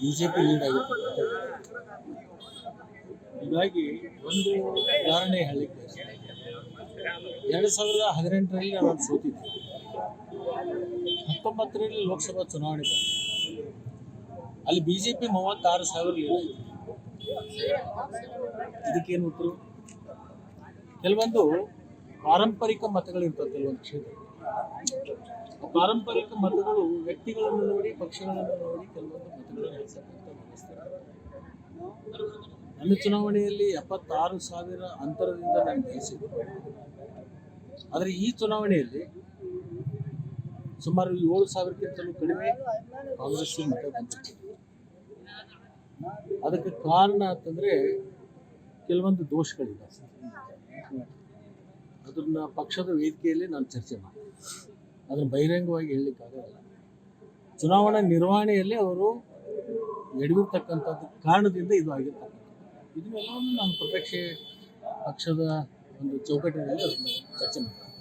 B J P lead ಆಗಿರ್ತಕ್ಕಂಥ ಹೀಗಾಗಿ ಒಂದು ಉದಾಹರಣೆ ಹೇಳಲಿಕ್ಕೆ. ಎರಡು ಸಾವಿರದ ಹದಿನೆಂಟರಲ್ಲಿ ನಾನು ಸೋತಿದ್ದೆ ಹತ್ತೊಂಬತ್ತರಲ್ಲಿ ಲೋಕಸಭಾ ಚುನಾವಣೆ ಬಂತು. ಅಲ್ಲಿ ಬಿ ಜೆ ಪಿ ಮೂವತ್ತಾರು ಸಾವಿರ ಲೀಡ್ ಇದಕ್ಕೇನು ಉತ್ತರ? ಕೆಲವೊಂದು ಪಾರಂಪರಿಕ ಮತಗಳಿರ್ತವೆ, ಕೆಲವೊಂದು ಕ್ಷೇತ್ರ ಪಾರಂಪರಿಕ ಮತಗಳು ವ್ಯಕ್ತಿಗಳನ್ನು ನೋಡಿ, ಪಕ್ಷಗಳನ್ನು ನೋಡಿ ಕೆಲವೊಂದು ಮತಗಳನ್ನು ವ್ಯವಸ್ಥೆ ನನ್ನ ಚುನಾವಣೆಯಲ್ಲಿ ಎಪ್ಪತ್ತಾರು ಸಾವಿರ ಅಂತರದಿಂದ ನಾನು ಗೆಲ್ಲಿಸಿದ್ದೆ ಆದರೆ ಈ ಚುನಾವಣೆಯಲ್ಲಿ ಸುಮಾರು ಏಳು ಸಾವಿರಕ್ಕಿಂತಲೂ ಕಡಿಮೆ ಕಾಂಗ್ರೆಸ್ ಮತ ಬಂದಿದೆ. ಅದಕ್ಕೆ ಕಾರಣ ಅಂತಂದ್ರೆ ಕೆಲವೊಂದು ದೋಷಗಳಿದೆ. ಅದನ್ನ ಪಕ್ಷದ ವೇದಿಕೆಯಲ್ಲಿ ನಾನು ಚರ್ಚೆ ಮಾಡಿ ಅದನ್ನು ಬಹಿರಂಗವಾಗಿ ಹೇಳಲಿಕ್ಕಾಗಲ್ಲ ಚುನಾವಣಾ ನಿರ್ವಹಣೆಯಲ್ಲಿ ಅವರು ಎಡವಿರ್ತಕ್ಕಂಥದ್ದು ಕಾರಣದಿಂದ ಇದು ಆಗಿರ್ತಕ್ಕಂಥದ್ದು. ಇದನ್ನೆಲ್ಲವನ್ನು ನಾನು ಪ್ರತ್ಯಕ್ಷ ಪಕ್ಷದ ಒಂದು ಚೌಕಟ್ಟಿನಲ್ಲಿ ಅದನ್ನು ಚರ್ಚೆ ಮಾಡ್ತೀನಿ.